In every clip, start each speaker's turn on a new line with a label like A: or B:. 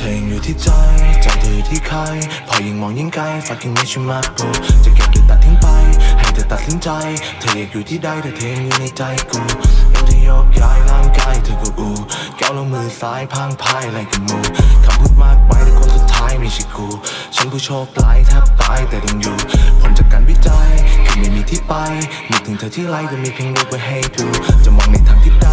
A: ธออยู่ที่ใจใจเธอที่ใคร พอยิ่งมองยิ่งไกล fucking miss you my bro จะเก็บหรือตัดทิ้งไป ให้เธอตัดสินใจ เธออยากอยู่ที่ใดแต่เธอยังอยู่ในใจกูเอวที่ยกย้ายร่างกายเธอก็อูแก้วลงมือซ้ายพังพายอะไรกันมูคำพูดมากไปแต่คนสุดท้ายไม่ใช่กู ฉันผู้โชคร้ายแทบตายแต่ต้องอยู่ ผลจากการวิจัยคือไม่มีที่ไปนึกถึงเธอที่ไรก็มีเพียงรูปไว้ให้ดู จะมองในทางที่ใดก็มีแต่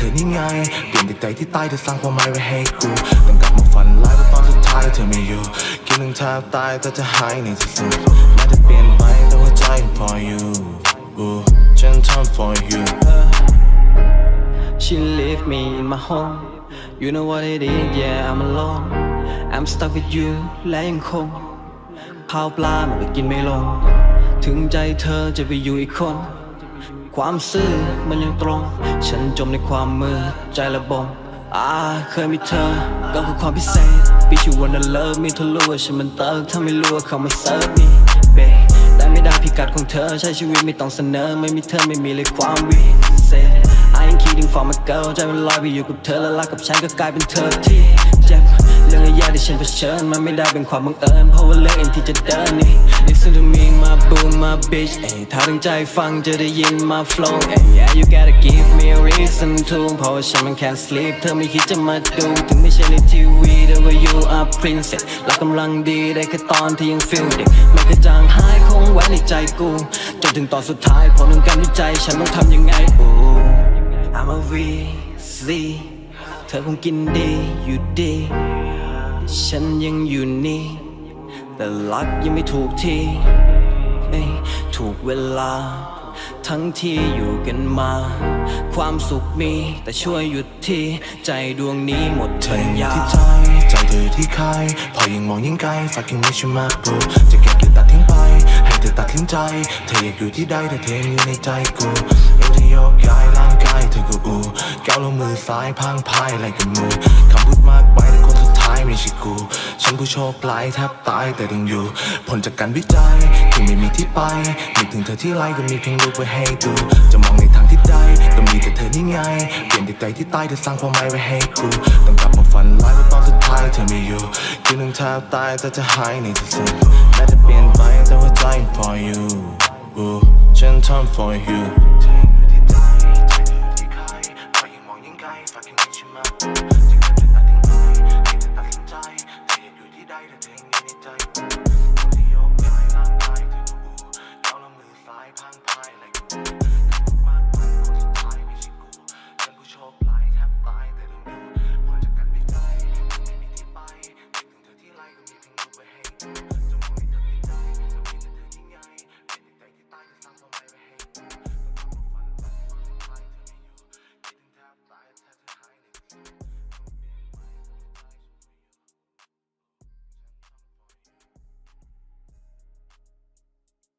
A: เธอนี่ไง เปลี่ยนจากใจที่ตายเธอสร้างความหมายไว้ให้กูต้องกลับมาฝันร้ายว่าตอนสุดท้ายเธอไม่อยู่คิดถึงแทบตายแต่จะหายในที่สุดแม้จะเปลี่ยนไปแต่หัวใจ for you กูฉันทำ for you
B: She leave me in my home You know what it is yeah I'm alone I'm stuck with you และยังคงข้าวปลามันก็กินไม่ลง ถึงใจเธอจะไปอยู่อีกคน ความซื่อมันยังตรง ฉันจมในความมืดใจระบมอ่าเคยมีเธอ ก็คือความพิเศษ Bitch you wanna love me เธอรู้ว่าฉันมันเติร์กถ้าไม่รู้ว่าเขามาเซิร์ฟนี่เบแต่ไม่ได้พิกัดของเธอ ใช้ชีวิตไม่ต้องเสนอ ไม่มีเธอไม่มีเลยความวิเศษ I ain't kidding for my girl ใจมันลอยไปอยู่กับเธอแล้วรักกับฉันก็กลายเป็นเธอที่เจ็บ เรื่องระยะที่ฉันเผชิญมันไม่ได้เป็นความบังเอิญเพราะว่าเรื่องเองที่จะเดินนี่ Listen to me my boo my bitch เอ้ยถ้าตั้งใจฟังจะได้ยิน my flow เอ้ย yeah you gotta give me a reason to เพราะว่าฉันมัน can't sleep เธอไม่คิดจะมาดูถึงไม่ใช่ในทีวีแต่ว่า you are princess และกำลังดีได้แค่ตอนที่ยัง feel เด็กไม่เคยจางหายคงไว้ในใจกูจนถึงตอนสุดท้ายผลของการวิจัยฉันต้องทำยังไงโอ้ I'm a VC เธอคงกินดีอยู่ดี ฉันยังอยู่นี่ แต่รักยังไม่ถูกที่เอ้ยถูกเวลา ทั้งที่อยู่กันมา ความสุขมีแต่ช่วยหยุดที่ใจดวงนี้หมด
A: เธ
B: ปั
A: อ
B: ญ
A: อยู่
B: ญา
A: ที่ใจใจเธอที่ใครพอยิ่งมองยิ่งไกล fucking miss you my bro จะเก็บหรือตัดทิ้งไป ให้เธอตัดทิ้งใจ เธออยากอยู่ที่ใดแต่เธอยังอยู่ในใจกูเอวที่ยกย้ายร่างกายเธอก็อูแก้วลงมือซ้ายพังพายอะไรกันมูคำพูดมา ใช่กู ฉันผู้โชคร้ายแทบตายแต่ต้องอยู่ ผลจากการวิจัยที่ไม่มีที่ไปนึกถึงเธอที่ไรก็มีเพียงรูปไว้ให้ดู จะมองในทางที่ใดก็มีแต่เธอนี่ไง เปลี่ยนจใจที่ตายเธอสร้างความหมายไว้ให้กูต้องกลับมาฝันร้ายว่าตอนสุดท้ายเธอไม่อยู่คิดถึงแทบตายแต่จะหายในที่สุดแม้จะเปลี่ยนไปแต่หัวใจ for you กูฉันทำ for you